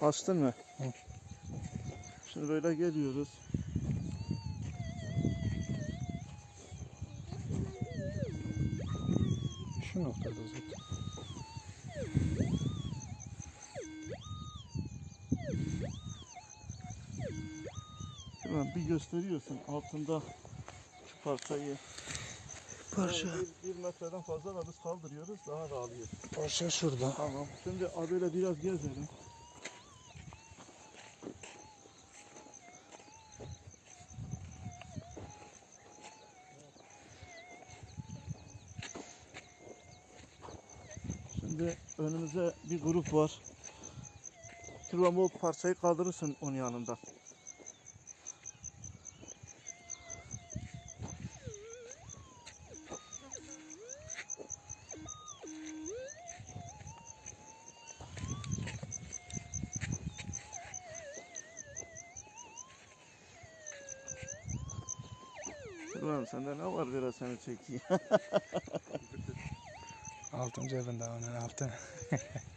Açtın mı? Hı. Şimdi böyle geliyoruz. Şu noktada zaten. Hemen bir gösteriyorsun altında şu parçayı. Parça. Yani bir, bir metreden fazla da biz kaldırıyoruz daha da alıyor. Parça şurada. Tamam. Şimdi abiyle biraz gezelim. Şimdi önümüze bir grup var. Kırmam o parçayı kaldırırsın onun yanında. Kırmam sende ne var biraz seni çekeyim. Altın cebinde onun altın.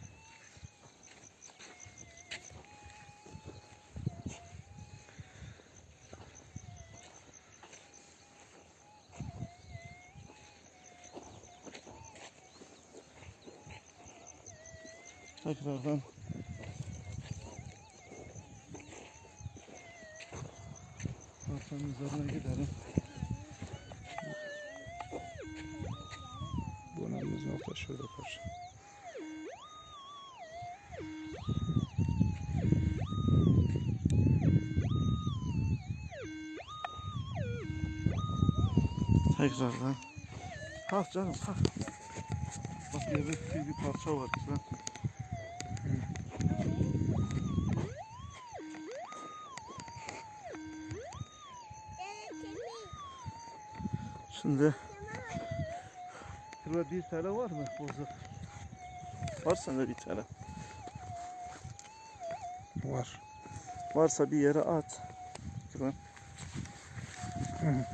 Tekrardan parçanın üzerine gidelim. Nokta şurada parça. Tekrardan. Kalk canım kalk. Bak yerde bir, bir parça var güzel. Şimdi Şurada bir tane var mı bozuk? Var sende bir tane. Var. Varsa bir yere at. Hı.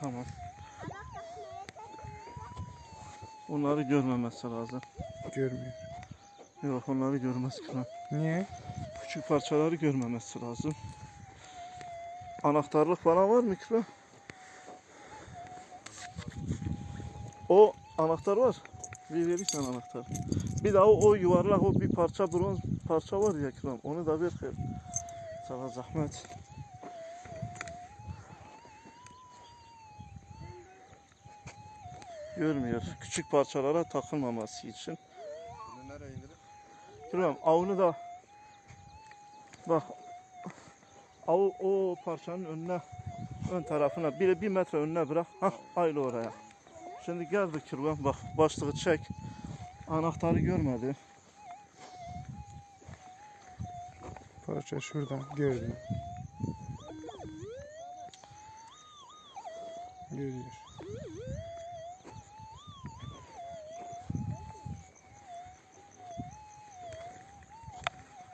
Tamam. Onları görmemesi lazım. Görmüyor. Yok onları görmez kral. Niye? Küçük parçaları görmemesi lazım. Anahtarlık falan var mı kral? O anahtar var. Bir verirsen anahtar. Bir daha o, o yuvarlak o bir parça bronz parça var ya kral. Onu da ver. Sana zahmet. Görmüyor. Küçük parçalara takılmaması için. Kral avını da bak av o parçanın önüne ön tarafına bir, bir metre önüne bırak. Hah aynı oraya. Şimdi gel bir kirvan bak başlığı çek. Anahtarı görmedi. Parça şurada. Gördüm. Görüyor.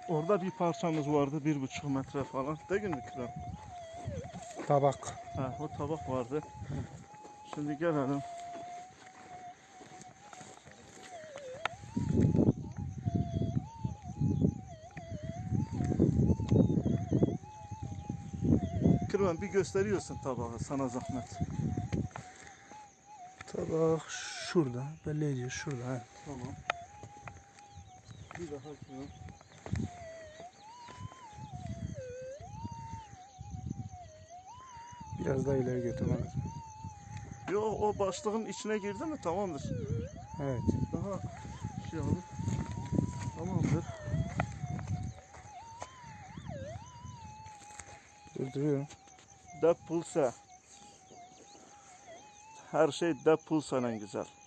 Orada bir parçamız vardı bir buçuk metre falan. Değil mi kral? Tabak. Ha, o tabak vardı. Şimdi gelelim. Kırman bir gösteriyorsun tabağı sana zahmet. Tabak şurada. Belli ediyor şurada. Ha. Tamam. Bir daha kırman. Biraz daha ileri götürmem lazım. Yo o başlığın içine girdi mi tamamdır. Evet. Daha şey olur. Tamamdır. Durduruyorum. De pulsa. Her şey de pulsayla güzel.